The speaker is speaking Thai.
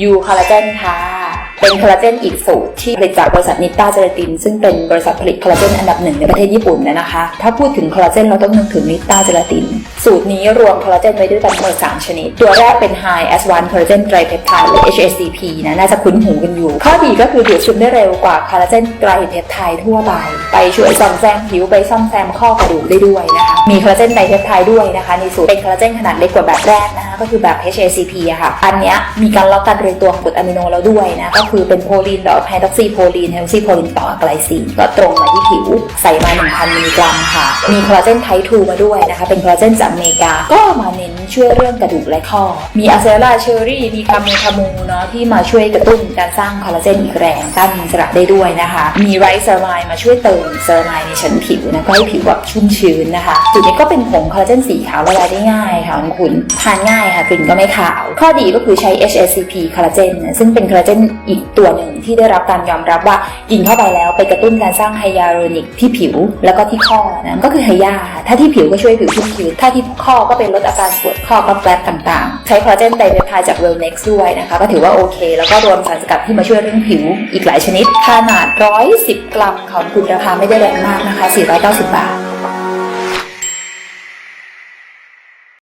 ยูคอลลาเจนค่ะ เป็นคอลลาเจนอีกสูตรที่ผลิตจากบริษัทนิต้าเจลาติน ซึ่งเป็นบริษัทผลิตคอลลาเจนอันดับหนึ่งในประเทศญี่ปุ่นนะนะคะ ถ้าพูดถึงคอลลาเจนเราต้องนึกถึงนิต้าเจลาติน สูตรนี้รวมคอลลาเจนไว้ด้วยกันทั้งหมด3ชนิด ตัวแรกเป็น High Advanced Collagen Tripeptide หรือ HACP นะน่าจะคุ้นหูกันอยู่ ข้อดีก็คือดูดซึมได้เร็วกว่าคอลลาเจนไตรเพปไทด์ทั่วไป ไปช่วยซ่อมแซมผิวไปซ่อมแซมข้อกระดูกได้ด้วยนะคะมีคอลลาเจนไตรเพปไทด์ด้วยนะคะในสูตรเป็นคอลลาเจนขนาดเล็กกว่าแบบแรกนะ ก็คือแบบ HACP อะค่ะ อันเนี้ยมีการล็อกการเรียงตัวของกรดอะมิโนแล้วด้วยนะ ก็คือเป็นโพลีนดอกไฮดรอกซีโพลีนไฮดรอกซีโพลีนต่อไกลซีนก็ตรงมาที่ผิว ใส่มา 1,000มิลลิกรัมค่ะ มีคอลลาเจนไทป์2มาด้วยนะคะ เป็นคอลลาเจนจากอเมริกา ก็มาเน้นช่วยเรื่องกระดูกและข้อ มีอะเซล่าเชอรี่ มีคามูคามูเนาะที่มาช่วยกระตุ้นการสร้างคอลลาเจนอีกแรงต้านอินทระได้ด้วยนะคะ มีไรซ์เซอร์ไมน์มาช่วยเติมเซอร์ไมน์ในชั้นผิวนะก็ให้ผิวแบบชุ่มชื้นนะคะ จุดนี้ก็เป็นผงคอลลาเจนสีขาวละลายได้ง่ายค่ะคุณทานง่ายค่ะกลิ่นก็ไม่ขาว ข้อดีก็คือใช้ HSCP คอลลาเจนซึ่งเป็นคอลลาเจนอีกตัวหนึ่งที่ได้รับการยอมรับว่ากินเข้าไปแล้วไปกระตุ้นการสร้างไฮยาลูรอนิกที่ผิว แล้วก็ที่ข้อนะก็คือไฮยาถ้าที่ผิวก็ช่วยผิวชุ่มชื้นถ้าที่ข้อก็เป็นลดอาการปวดข้อก็แปลต่างๆ ใช้คอลลาเจนไดเปปไทด์จาก Wellnex ด้วยนะคะ ก็ถือว่าโอเค แล้วก็รวมสารสกัดที่มาช่วยเรื่องผิวอีกหลายชนิด ขนาด 110 กรัมของคุณราคาไม่ได้แรงมากนะคะ 490 บาท